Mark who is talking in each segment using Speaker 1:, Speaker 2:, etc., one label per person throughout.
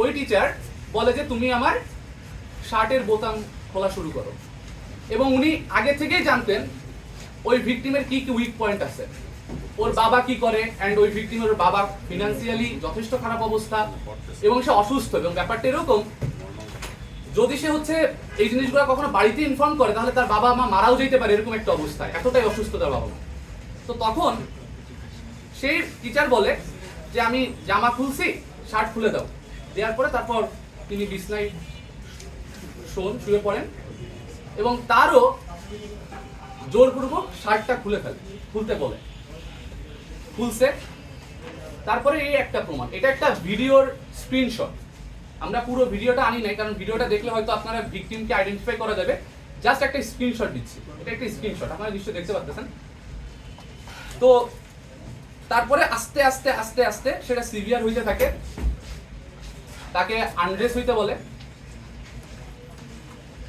Speaker 1: ওই টিচার বলে যে, তুমি আমার শার্টের বোতাম খোলা শুরু করো। এবং উনি আগে থেকেই জানতেন ওই ভিকটিমের কি কি উইক পয়েন্ট আছে। ওর বাবা কি করে? অ্যান্ড ওই ভিকটিমের বাবা ফিনান্সিয়ালি যথেষ্ট খারাপ অবস্থা এবং সে অসুস্থ। এবং ব্যাপারটা এরকম, যদি সে হচ্ছে এই জিনিসগুলো কখনো বাড়িতে ইনফর্ম করে, তাহলে তার বাবা মা মারাও যেতে পারে, এরকম একটা অবস্থায় এতটাই অসুস্থ তার বাবা তো তখন সেই টিচার বলে যে, আমি জামা খুলছি শার্ট খুলে দাও। দেওয়ার পরে তারপর তিনি বিছনায় শোন, শুয়ে পড়েন এবং তারও জোরপূর্বক শার্টটা খুলে ফেলে, খুলতে বলে। খুলছে। তারপরে এই একটা প্রমাণ। এটা একটা ভিডিওর স্ক্রিনশট আমরা পুরো ভিডিওটা আনি নাই, কারণ ভিডিওটা দেখলে হয়তো আপনারা ভিকটিমকে আইডেন্টিফাই করা যাবে। জাস্ট একটা স্ক্রিনশট দিচ্ছি। এটা একটা স্ক্রিনশট আপনারা নিশ্চয়ই দেখতে পাচ্ছেন তো তারপরে আস্তে আস্তে আস্তে আস্তে সেটা সিভিয়ার হইতে থাকে। তাকে আনড্রেস হইতে বলে।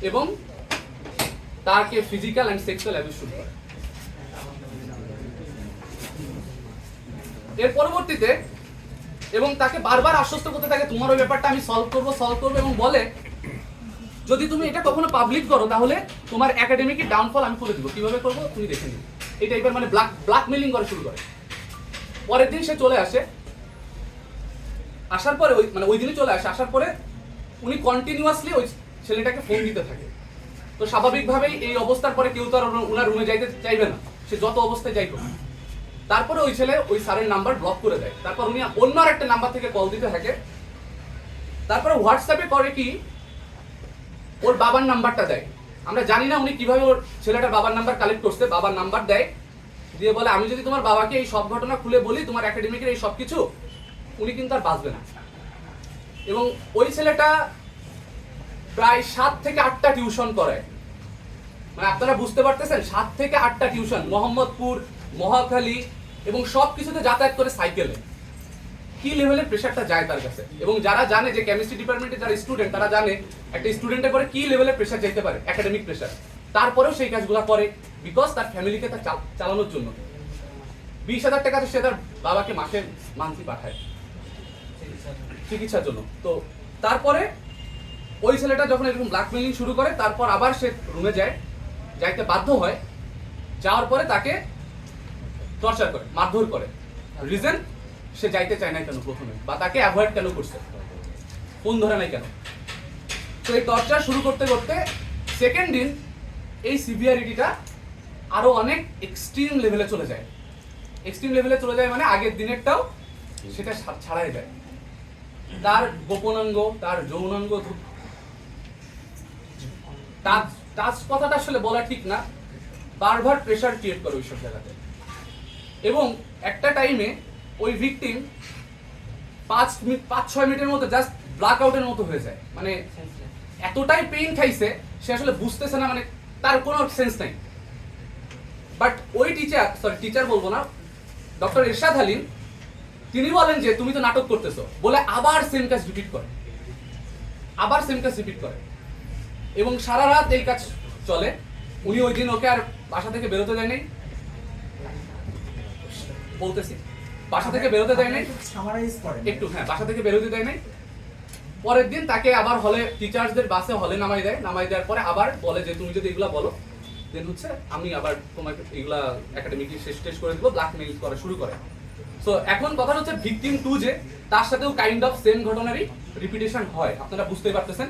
Speaker 1: এবং তাকে ফিজিক্যাল অ্যান্ড সেক্সুয়াল অ্যাবিউজ শুরু করে। এর পরবর্তীতে এবং তাকে বারবার আশ্বস্ত করতে থাকে, তোমার ওই ব্যাপারটা আমি সলভ করব সলভ করব। এবং বলে, যদি তুমি এটা কখনো পাবলিক করো, তাহলে তোমার একাডেমিক ডাউনফল আমি করে দিব। কীভাবে করব? তুমি দেখে নিও। এই টাইপের মানে ব্ল্যাক ব্ল্যাকমেলিং করা শুরু করে। পরের দিন সে চলে আসে। আসার পরে ওই মানে ওই দিনই চলে আসে। আসার পরে উনি কন্টিনিউয়াসলি ওই ছেলেটাকে ফোন দিতে থাকে। তো স্বাভাবিকভাবেই এই অবস্থার পরে কেউ তো আর ওনার- রুমে যাইতে চাইবে না। সে যত অবস্থায় যাই হোক। তারপরে ওই ছেলে ওই স্যারের নাম্বার ব্লক করে দেয়। তারপর উনি অন্য আর একটা নাম্বার থেকে কল দিতে থাকে। তারপরে হোয়াটসঅ্যাপে করে কি, ওর বাবার নাম্বারটা দেয়। আমরা জানি না উনি কীভাবে ওর ছেলেটার বাবার নাম্বার কালেক্ট করছে। বাবার নাম্বার দেয়। দিয়ে বলে, আমি যদি তোমার বাবাকে এই সব ঘটনা খুলে বলি, তোমার একাডেমিকের এই সব কিছু উনি কিন্তু আর বাঁচবে না। এবং ওই ছেলেটা প্রায় সাত থেকে আটটা টিউশন করে। মানে আপনারা বুঝতে পারতেছেন, সাত থেকে আটটা টিউশন, মোহাম্মদপুর, মহাখালী এবং সব কিছুতে যাতায়াত করে সাইকেলে। কি লেভেলের প্রেশারটা যায় তার কাছে? এবং যারা জানে যে কেমিস্ট্রি ডিপার্টমেন্টে যারা স্টুডেন্ট তারা জানে একটা স্টুডেন্টের পরে কি লেভেলের প্রেশার যেতে পারে একাডেমিক প্রেশার তারপরেও সেই কাজগুলো করে বিকজ তার ফ্যামিলিকে তার চাল- চালানোর জন্য। বিশ হাজার টাকা সে তার বাবাকে মাসে মান্থলি পাঠায়। চিকিৎসার জন্য। তো তারপরে ওই ছেলেটা যখন এরকম ব্ল্যাকমেলিং শুরু করে, তারপর আবার সে রুমে যায়, যাইতে বাধ্য হয়, যাওয়ার পরে তাকে টর্চার করে, মারধর করে। রিজন সে যাইতে চায় না কেন প্রথমে, বা তাকে অ্যাভয়েড কেন করছে? ফোন ধরে নাই কেন? তো এই টর্চার শুরু করতে করতে সেকেন্ড দিন এই সিভিয়ারিটিটা আরও অনেক এক্সট্রিম লেভেলে চলে যায়। এক্সট্রিম লেভেলে চলে যায় মানে আগের দিনেরটাও সেটা ছাড়াই যায় তার গোপনাঙ্গ, তার যৌনাঙ্গ টাচ কথাটা আসলে বলা ঠিক না। বারবার প্রেশার ক্রিয়েট করে ওইসব জায়গাতে। এবং একটা টাইমে ওই ভিকটিম পাঁচ মিনিট পাঁচ, ছয় মিনিটের মতো জাস্ট ব্ল্যাক আউটের মতো হয়ে যায়। মানে এতটাই পেইন খাইছে, সে আসলে বুঝতেছে না মানে তার কোনো সেন্স নাই। বাট ওই টিচার সরি টিচার বলব না ডক্টর ইরশাদ হালিম তিনি বলেন যে তুমি তো নাটক করতেছো। বলে আবার সেম কাজ রিপিট করে। আবার সেম কাজ রিপিট করে। এবং সারা রাত এই কাজ চলে। উনি ওই দিন ওকে আর বাসা থেকে বেরোতে দেয় নাই। বলতেছি বাসা থেকে বেরোতে দেয় নাই। একটু হ্যাঁ বাসা থেকে বেরোতে দেয় নাই। পরের দিন তাকে আবার হলে টিচার্সদের বাসে হলে নামাই দেয়। নামাই দেওয়ার পরে আবার বলে যে তুমি যদি এগুলা বলো দেন হচ্ছে আমি আবার তোমাকে এগুলা একাডেমিক শেষ টেস্ট করে দেবো ব্ল্যাকমেইল করা শুরু করে। সো এখন কথা হচ্ছে ভিকটিম টু যে, তার সাথেও কাইন্ড অফ সেম ঘটনারই রিপিটেশন হয়। আপনারা বুঝতে পারতেছেন।